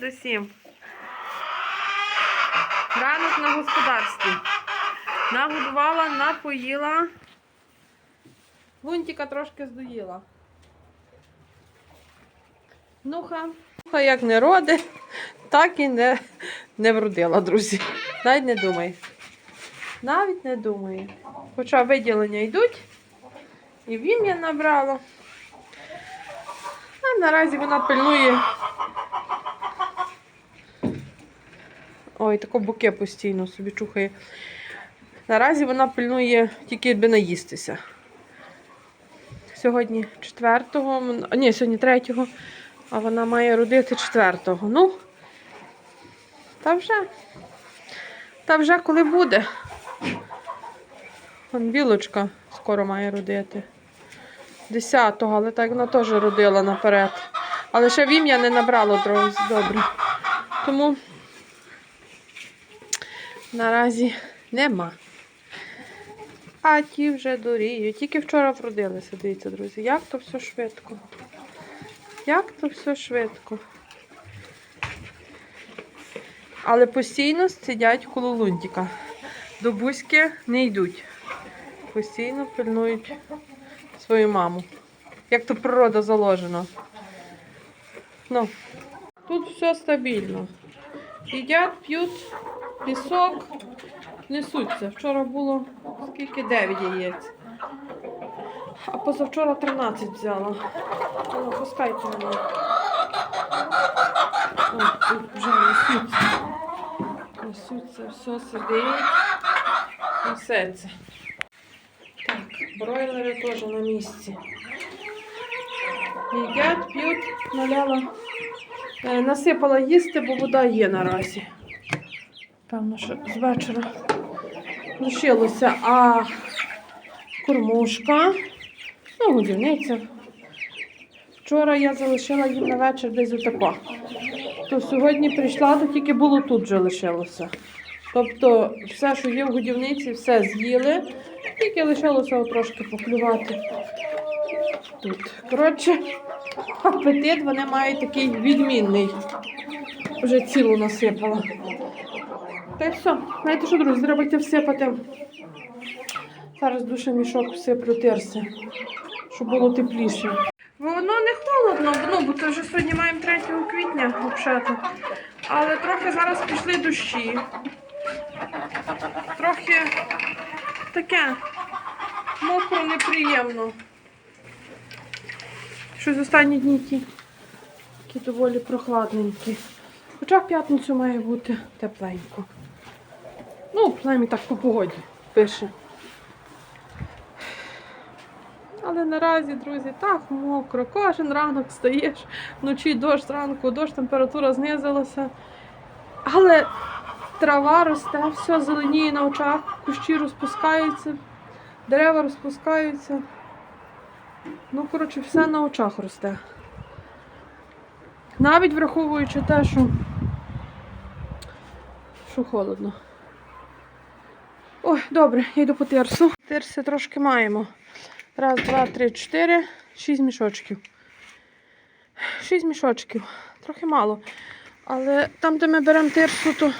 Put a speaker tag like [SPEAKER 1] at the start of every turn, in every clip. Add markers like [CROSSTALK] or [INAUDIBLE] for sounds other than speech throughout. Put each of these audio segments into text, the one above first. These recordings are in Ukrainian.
[SPEAKER 1] Привіт усім! Ранок на господарстві. Нагодувала, напоїла. Лунтика трошки здоїла. Нуха. Нуха як не роди, так і не, не вродила, друзі. Навіть не думай. Навіть не думає. Хоча виділення йдуть. І в ім'я набрала. А наразі вона пильнує. Ой, тако буке постійно собі чухає. Наразі вона пильнує тільки би наїстися. Сьогодні 4-го, ні, сьогодні 3-го, а вона має родити 4-го. Ну, та вже. Та вже коли буде. Вон білочка скоро має родити. 10-го, але так вона теж родила наперед. Але ще в ім'я не набрало друзі, добре. Тому наразі нема. А ті вже доріють. Тільки вчора вродилися, дивіться, друзі. Як то все швидко. Як то все швидко. Але постійно сидять коло лунтика. До бузьки не йдуть. Постійно пильнують свою маму. Як то природа заложена. Ну, тут все стабільно. Їдять, п'ють, пісок, несуться. Вчора було скільки 9 яєць. А позавчора 13 взяла. Ну, пускайте мене. О, тут вже несуться. Несуться, все сидить. Несеться. Так, бройлери теж на місці. Їдять, п'ють, наляла. Е, насипала їсти, бо вода є наразі. Певно, що з вечора лишилося. А кормушка, ну, годівниця. Вчора я залишила їм на вечір десь отако. То сьогодні прийшла, то тільки було тут вже лишилося. Тобто все, що є в годівниці, все з'їли, тільки лишилося трошки поклювати тут. Коротше, апетит вони мають такий відмінний. Вже цілу насипала. Та й все. Знаєте що, друзі, треба всипати. Зараз душе мішок всиплю терси, щоб було тепліше. Воно не холодно, ну, бо то вже сьогодні маємо 3 квітня, взагалі. Але трохи зараз пішли дощі. Трохи таке мокро, неприємно. Щось останні дні ті такі доволі прохладненькі. Хоча в п'ятницю має бути тепленько. Ну, принаймні так по погоді пише. Але наразі, друзі, так мокро. Кожен ранок встаєш, вночі дощ, зранку дощ, температура знизилася. Але трава росте, все зеленіє на очах, кущі розпускаються, дерева розпускаються. Ну, коротше, все на очах росте. Навіть враховуючи те, що, що холодно. Ой, добре, я йду по тирсу. Тирси трошки маємо. Раз, два, три, чотири, шість мішочків. Шість мішочків. Трохи мало. Але там, де ми беремо тирсу, то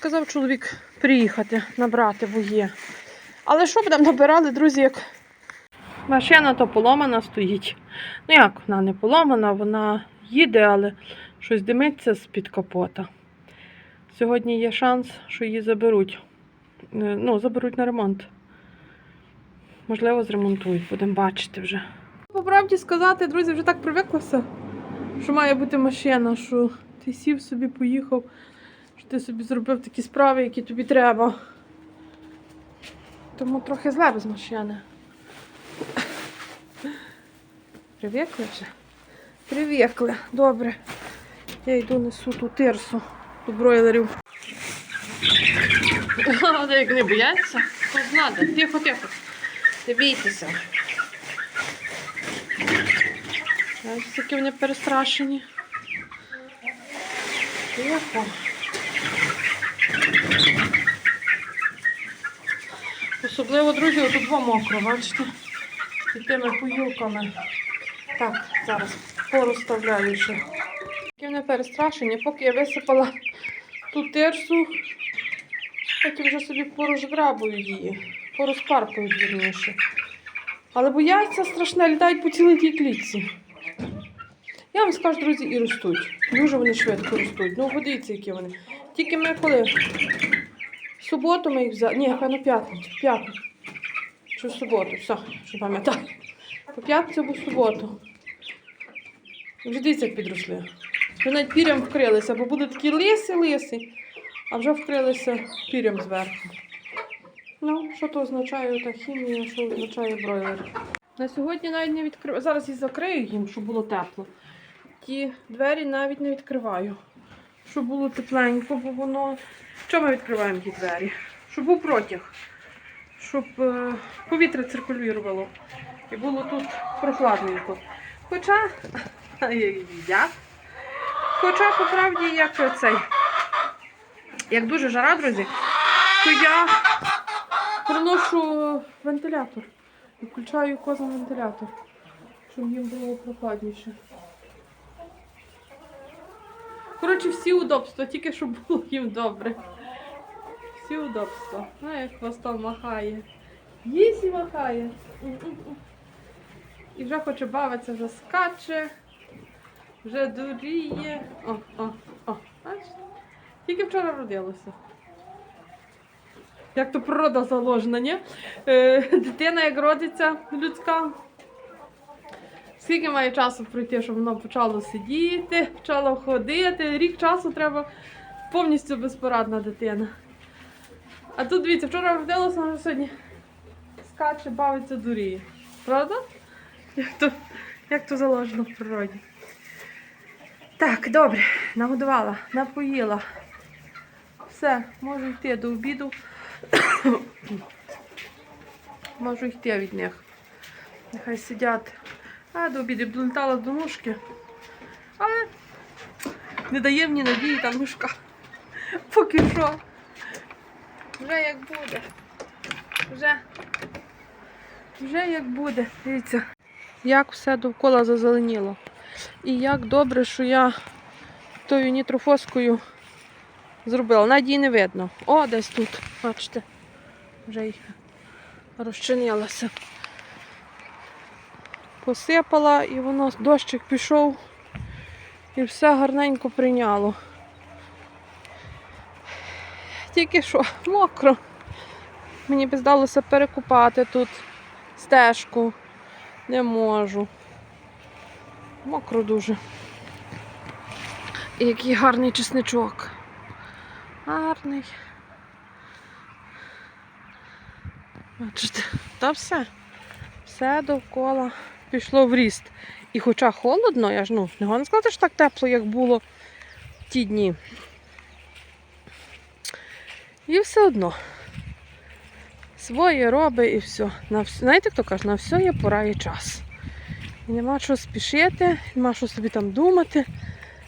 [SPEAKER 1] казав чоловік приїхати, набрати, бо. Але що б там набирали, друзі, як машина то поломана стоїть. Ну як, вона не поломана, вона їде, але щось димиться з-під капота. Сьогодні є шанс, що її заберуть. Е, Ну, заберуть на ремонт. Можливо, зремонтують, будемо бачити вже. По правді сказати, друзі, вже так привиклося, що має бути машина, що ти сів собі, поїхав, що ти собі зробив такі справи, які тобі треба. Тому трохи зле без машини. Привикли вже? Привикли. Добре. Я йду несу ту тирсу до бройлерів. [LAUGHS] Де як не бояться, то знати. Тихо, тихо. Не бійтеся. Ось такі вони перестрашені. Тихо. Особливо, друзі, отут два мокро, бачите? І тими поїлками. Так, зараз порозставляю ще. Такі вони мене перестрашення, поки я висипала ту тирсу, потім вже собі порозграбую її, порозпаркую вірніше. Але бо яйця страшне літають по цілій тій клітці. Я вам скажу, друзі, і ростуть. Дуже вони швидко ростуть. Ну, подивіться, які вони. Тільки ми коли в суботу ми їх взяли. Ні, певно, п'ятницю. П'ятницю. Чи в суботу, все, не пам'ятаю. По п'ятницю або в суботу. Вже дивіться, як підросли. Вже навіть пірям вкрилися, бо були такі лиси-лиси, а вже вкрилися пірям зверху. Ну, що то означає та хімія, що означає бройлер. На сьогодні навіть не відкриваю. Зараз і закрию їм, щоб було тепло. Ті двері навіть не відкриваю. Щоб було тепленько, бо воно. Чому ми відкриваємо ті двері? Щоб був протяг. Щоб е, повітря циркулювало. І було тут прохладненько. Хоча. [LAUGHS] Як? Хоча, по правді, як цей. Як дуже жара, друзі, то я приношу вентилятор. І включаю козам вентилятор, щоб їм було прохладніше. Коротше, всі удобства, тільки щоб було їм добре. Всі удобства. Ну, як хвостом махає. Їсть і махає. І вже хоче бавитися, вже скаче, вже дуріє. О, о, о, бачите? Тільки вчора родилося. Як то природа заложена, ні? Е, дитина, як родиться людська. Скільки має часу пройти, щоб воно почало сидіти, почало ходити. Рік часу треба повністю безпорадна дитина. А тут, дивіться, вчора родилося, вона сьогодні скаче, бавиться, дуріє. Правда? Як то, як то заложено в природі. Так, добре, нагодувала, напоїла. Все, можу йти до обіду. [COUGHS] Можу йти від них. Нехай сидять. А до обіду б до ножки. Але не дає мені надії та ножка. [LAUGHS] Поки що. Вже як буде. Вже. Вже як буде. Дивіться, як все довкола зазеленіло. І як добре, що я тою нітрофоскою зробила. Навіть її не видно. О, десь тут, бачите, вже й розчинилася. Посипала і воно дощик пішов і все гарненько прийняло. Тільки що мокро. Мені б здалося перекупати тут стежку. Не можу. Мокро дуже. І який гарний чесничок. Гарний. Бачите, та все. Все довкола пішло в ріст. І хоча холодно, я ж ну, не можна сказати, що так тепло, як було ті дні. І все одно. Своє робить і все. На все. Знаєте, хто каже, на все є пора і час. І нема що спішити, нема що собі там думати.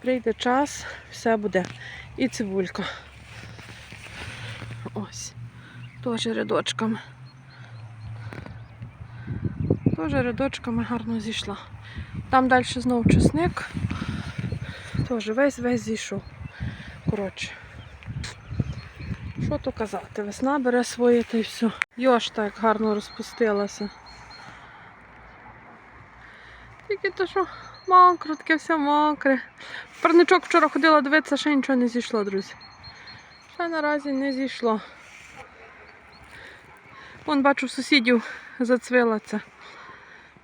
[SPEAKER 1] Прийде час, все буде. І цибулька. Ось. Теж рядочками. Теж рядочками гарно зійшла. Там далі знову чесник. Теж весь-весь зійшов. Коротше. Що то казати? Весна бере своє та й все. Йош так гарно розпустилася. Тільки то, що мокро, таке все мокре. Парничок вчора ходила дивитися, ще нічого не зійшло, друзі. Ще наразі не зійшло. Вон бачу сусідів зацвила це.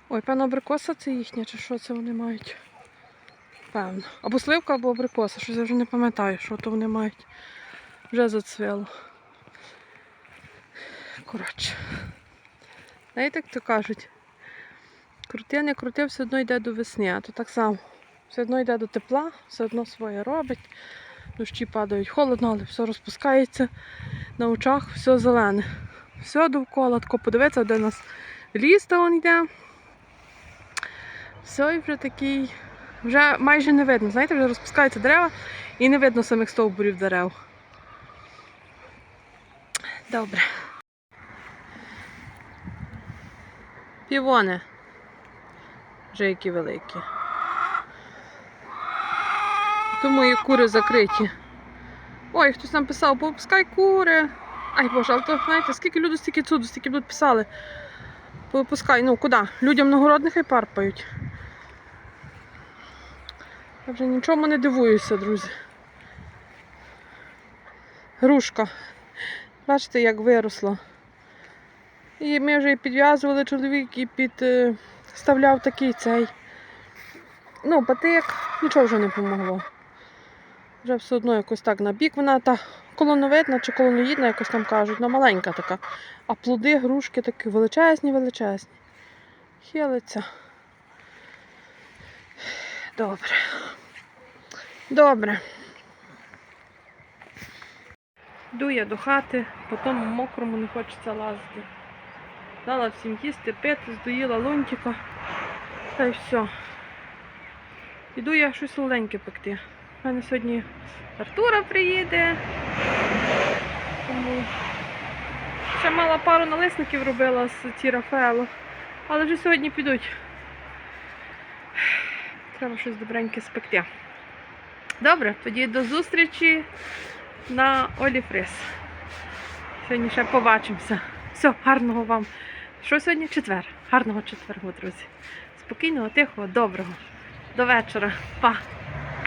[SPEAKER 1] Ой, певно, абрикоса це їхня, чи що це вони мають? Певно. Або сливка, або абрикоса. Щось я вже не пам'ятаю, що то вони мають. Вже зацвіло. Коротше. Знаєте, як то кажуть? Крути, не крути, все одно йде до весни, а то так само. Все одно йде до тепла, все одно своє робить. Дощі падають холодно, але все розпускається на очах, все зелене. Все довкола, тако подивитися, де у нас ліс та он йде. Все і вже такий, вже майже не видно. Знаєте, вже розпускаються дерева і не видно самих стовбурів дерев. Добре. Півони. Вже які великі. То мої кури закриті. Ой, хтось нам писав, попускай кури. Ай Боже, але то знаєте, скільки люди стільки цуду, стільки будуть писали. Попускай, ну куди? Людям нагородних хай парпають. Я вже нічому не дивуюся, друзі. Грушка. Бачите, як виросла. І ми вже і підв'язували чоловік і підставляв такий цей. Ну, патик, нічого вже не помогло. Вже все одно якось так на бік. Вона та колоновидна чи колоноїдна, якось там кажуть, вона маленька така. А плоди, грушки такі величезні, величезні. Хилиться. Добре. Добре. Йду я до хати, по тому мокрому не хочеться лазити. Дала всім їсти, пити, здоїла лунтика. Та й все. Іду я щось солоденьке пекти. У мене сьогодні Артура приїде. Тому ще мала пару налисників робила з ті Рафаело. Але вже сьогодні підуть. Треба щось добреньке спекти. Добре, тоді до зустрічі на Олі Фрис. Сьогодні ще побачимося. Все, гарного вам. Що сьогодні? Четвер. Гарного четвергу, друзі. Спокійного, тихого, доброго. До вечора. Па!